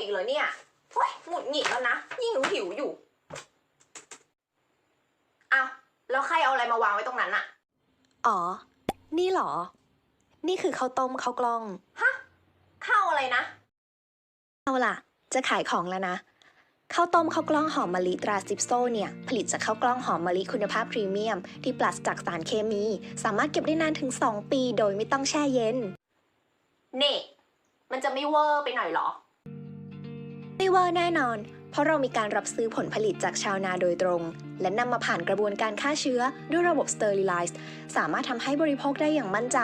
อีกเหรอเนี่ยโอ๊ยหงุดหงิดแล้วนะ ยิ่งหนูหิวอยู่อ้าวแล้วใครเอาอะไรมาวางไว้ตรงนั้นอะอ๋อ นี่เหรอ นี่คือข้าวต้มข้าวกล้องข้าวอะไรนะ เอาล่ะ จะขายของแล้วนะ ข้าวต้มข้าวกล้องหอมมะลิตราซิปโซเนี่ย ผลิตจากข้าวกล้องหอมมะลิคุณภาพพรีเมียม ที่ปราศจากสารเคมี สามารถเก็บได้นานถึง 2 ปี โดยไม่ต้องแช่เย็น นี่ มันจะไม่เวอร์ไปหน่อยเหรอไม่ เวอร์แน่นอน เพราะเรามีการรับซื้อผลผลิตจากชาวนาโดยตรง และนำมาผ่านกระบวนการฆ่าเชื้อด้วยระบบ Sterilize สามารถทำให้บริโภคได้อย่างมั่นใจ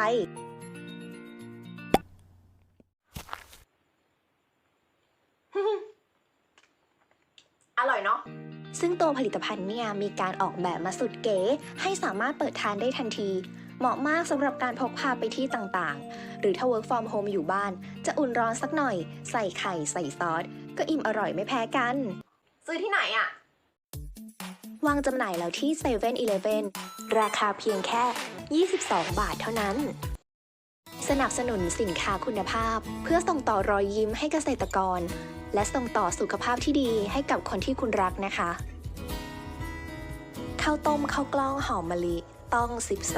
อร่อยเนาะ ซึ่งตัวผลิตภัณฑ์เนี่ยมีการออกแบบมาสุดเก๋ ให้สามารถเปิดทานได้ทันที เหมาะมากสำหรับการพกพาไปที่ต่างๆ หรือถ้า work from home อยู่บ้าน จะอุ่นร้อนสักหน่อย ใส่ไข่ใส่ซอส ก็อิ่มอร่อยไม่แพ้กัน ซื้อที่ไหนอะวางจำหน่ายแล้วที่7 e เ e ่ e อราคาเพียงแค่ 22 บาทเท่านั้น สนับสนุนสินค้าคุณภาพ เพื่อส่งต่อรอยยิ้มให้เกษตรกร และส่งต่อสุขภาพที่ดีให้กับคนที่คุณรักนะคะข้าวต้มข้าวกล้องหอมมะลิ ต้องสิบโซ